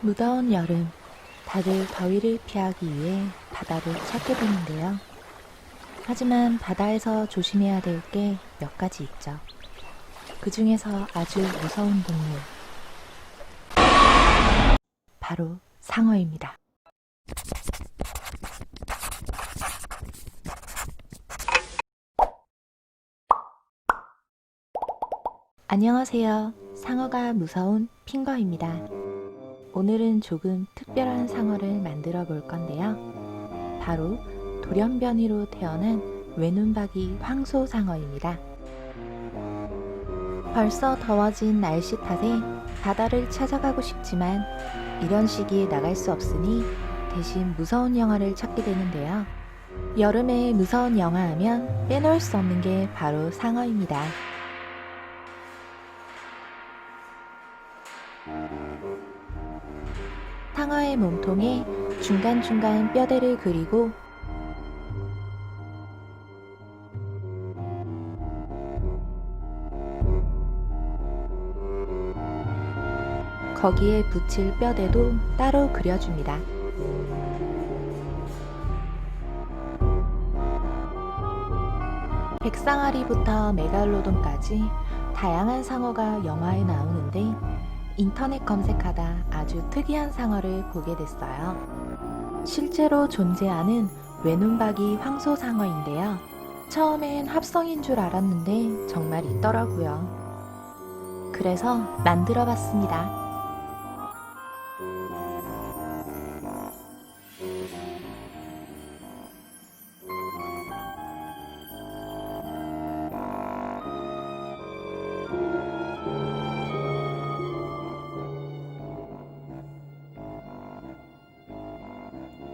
무더운 여름, 다들 더위를 피하기 위해 바다를 찾게 되는데요. 하지만 바다에서 조심해야 될 게 몇 가지 있죠. 그 중에서 아주 무서운 동물. 바로 상어입니다. 안녕하세요. 상어가 무서운 핑거입니다. 오늘은 조금 특별한 상어를 만들어 볼 건데요. 바로 돌연변이로 태어난 외눈박이 황소상어입니다. 벌써 더워진 날씨 탓에 바다를 찾아가고 싶지만 이런 시기에 나갈 수 없으니 대신 무서운 영화를 찾게 되는데요. 여름에 무서운 영화 하면 빼놓을 수 없는 게 바로 상어입니다. 상어의 몸통에 중간중간 뼈대를 그리고 거기에 붙일 뼈대도 따로 그려줍니다. 백상아리부터 메갈로돈까지 다양한 상어가 영화에 나오는데 인터넷 검색하다 아주 특이한 상어를 보게 됐어요. 실제로 존재하는 외눈박이 황소상어인데요. 처음엔 합성인 줄 알았는데 정말 있더라고요. 그래서 만들어 봤습니다.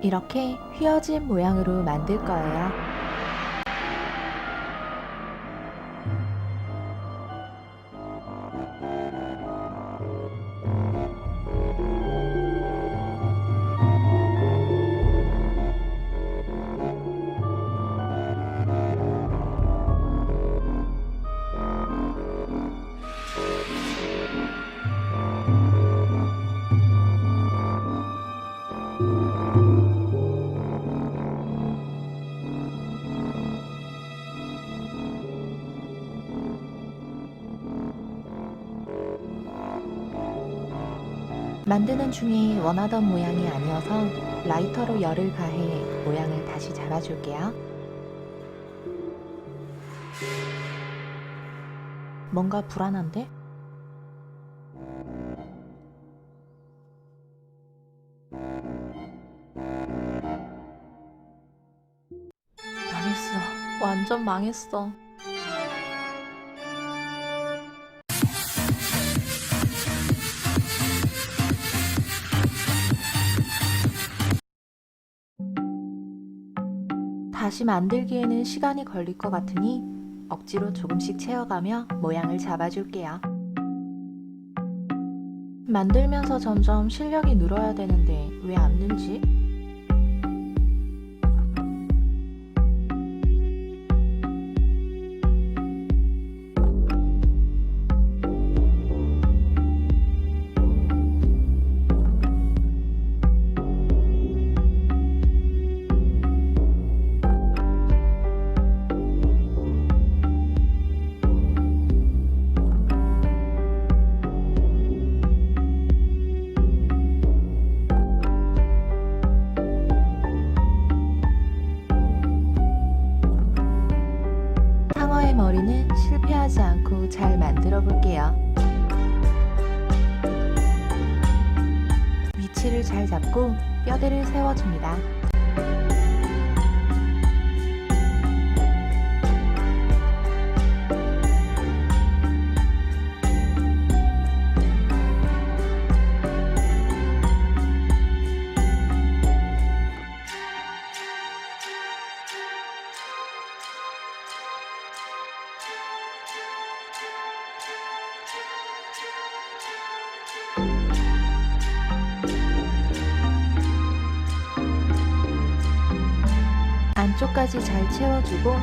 이렇게 휘어진 모양으로 만들 거예요. 만드는 중에 원하던 모양이 아니어서 라이터로 열을 가해 모양을 다시 잡아줄게요. 뭔가 불안한데? 망했어. 완전 망했어. 다시 만들기에는 시간이 걸릴 것 같으니 억지로 조금씩 채워가며 모양을 잡아줄게요. 만들면서 점점 실력이 늘어야 되는데 왜 안 늘지? 잘 잡고 뼈대를 세워줍니다. 끝까지 잘 채워주고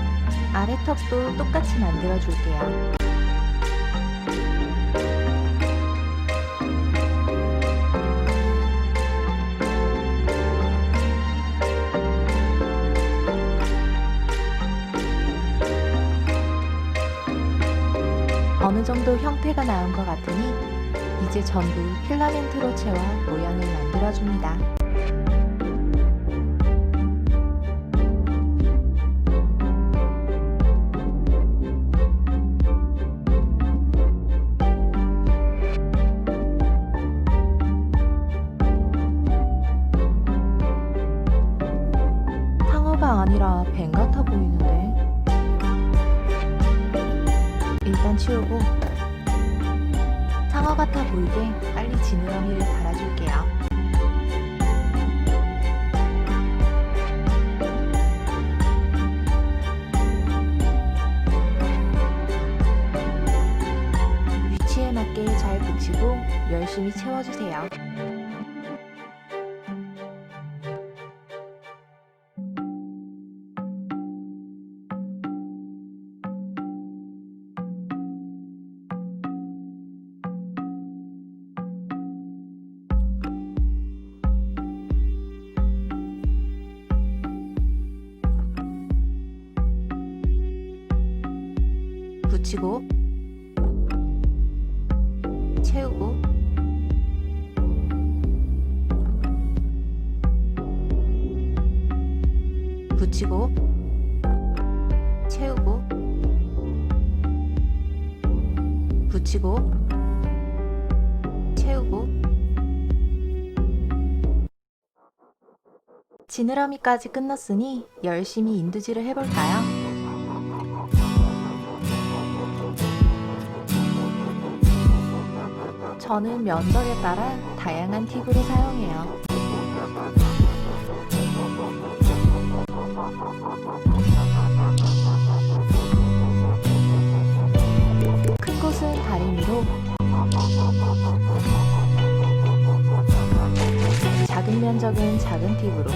아래 턱도 똑같이 만들어 줄게요. 어느 정도 형태가 나온 것 같으니 이제 전부 필라멘트로 채워 모양을 만들어줍니다. 열심히 채워주세요. 붙이고 채우고 붙이고 채우고 붙이고 채우고 지느러미까지 끝났으니 열심히 인두질을 해볼까요? 저는 면적에 따라 다양한 팁으로 사용해요. 큰 곳은 다리미로 작은 면적은 작은 팁으로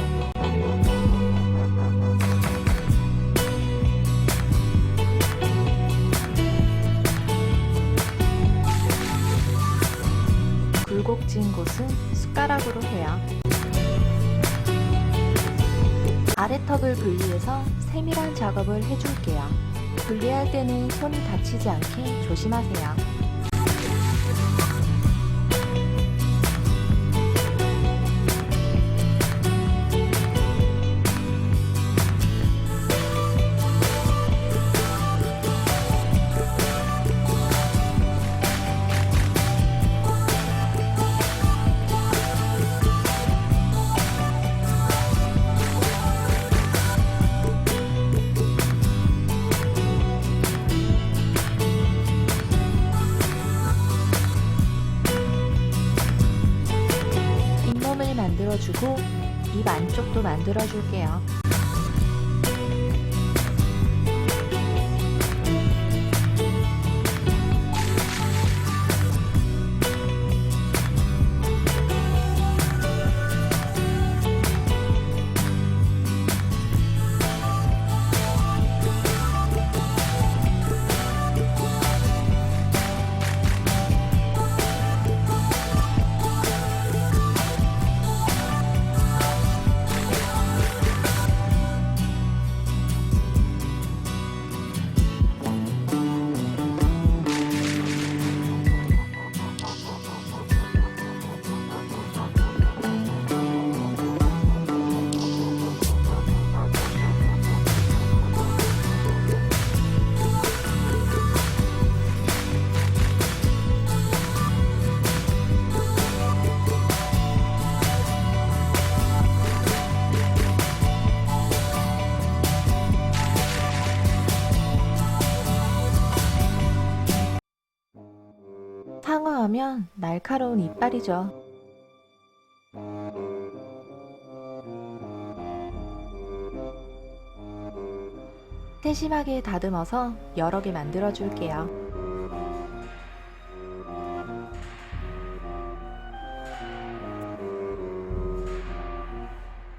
굴곡진 곳은 숟가락으로 해요. 아래턱을 분리해서 세밀한 작업을 해줄게요. 분리할 때는 손이 다치지 않게 조심하세요. 만들어주고 입 안쪽도 만들어줄게요. 상어하면 날카로운 이빨이죠. 세심하게 다듬어서 여러 개 만들어 줄게요.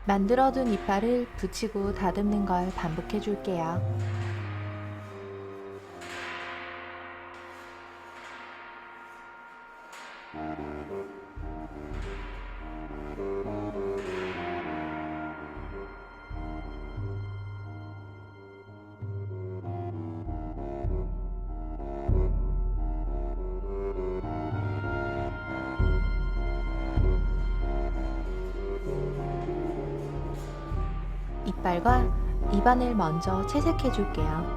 만들어둔 이빨을 붙이고 다듬는 걸 반복해 줄게요. 이빨과 입안을 먼저 채색해 줄게요.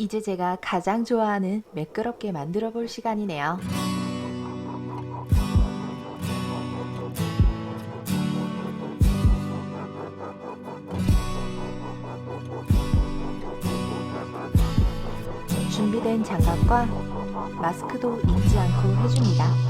이제 제가 가장 좋아하는 매끄럽게 만들어 볼 시간이네요. 준비된 장갑과 마스크도 잊지 않고 해줍니다.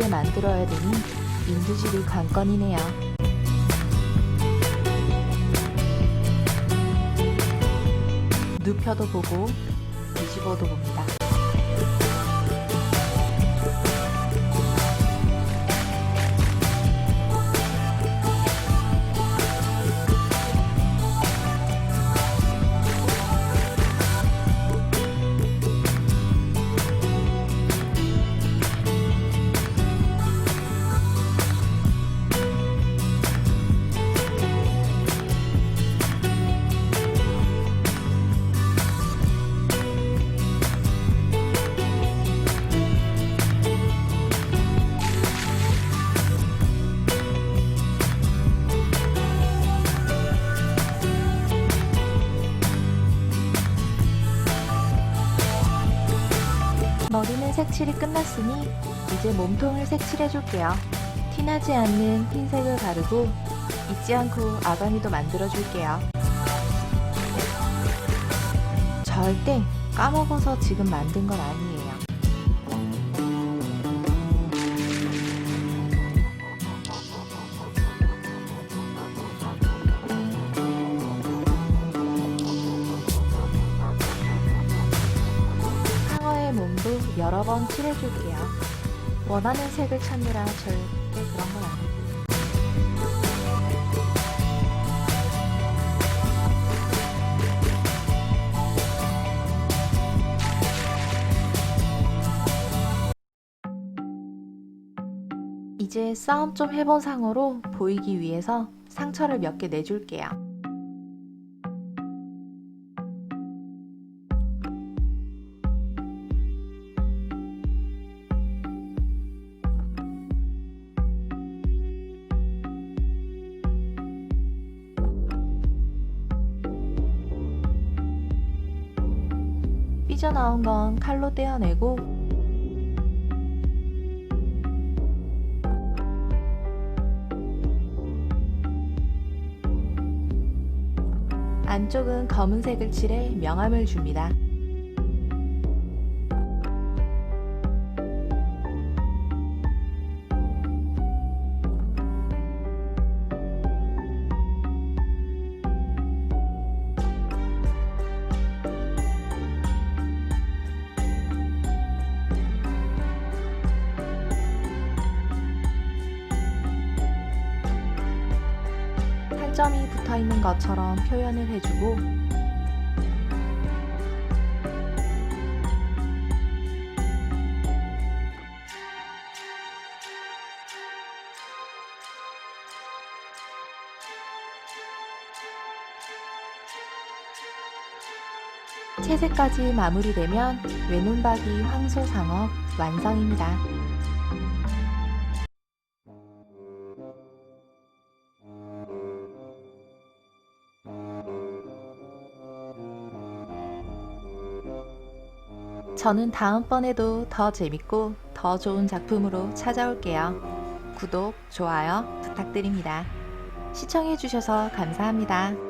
둥글게 만들어야 되니 인두질이 관건이네요. 눕혀도 보고 뒤집어도 봅니다. 색칠이 끝났으니 이제 몸통을 색칠해 줄게요. 티나지 않는 흰색을 바르고 잊지 않고 아가미도 만들어 줄게요. 절대 까먹어서 지금 만든 건 아니에요. 여러 번 칠해줄게요. 원하는 색을 찾느라 절대 그런 건 아니고. 이제 싸움 좀 해본 상어로 보이기 위해서 상처를 몇 개 내줄게요. 삐져나온 건 칼로 떼어내고 안쪽은 검은색을 칠해 명암을 줍니다. 살점이 붙어 있는 것처럼 표현을 해주고 채색까지 마무리되면 외눈박이 황소상어 완성입니다. 저는 다음번에도 더 재밌고 더 좋은 작품으로 찾아올게요. 구독, 좋아요 부탁드립니다. 시청해주셔서 감사합니다.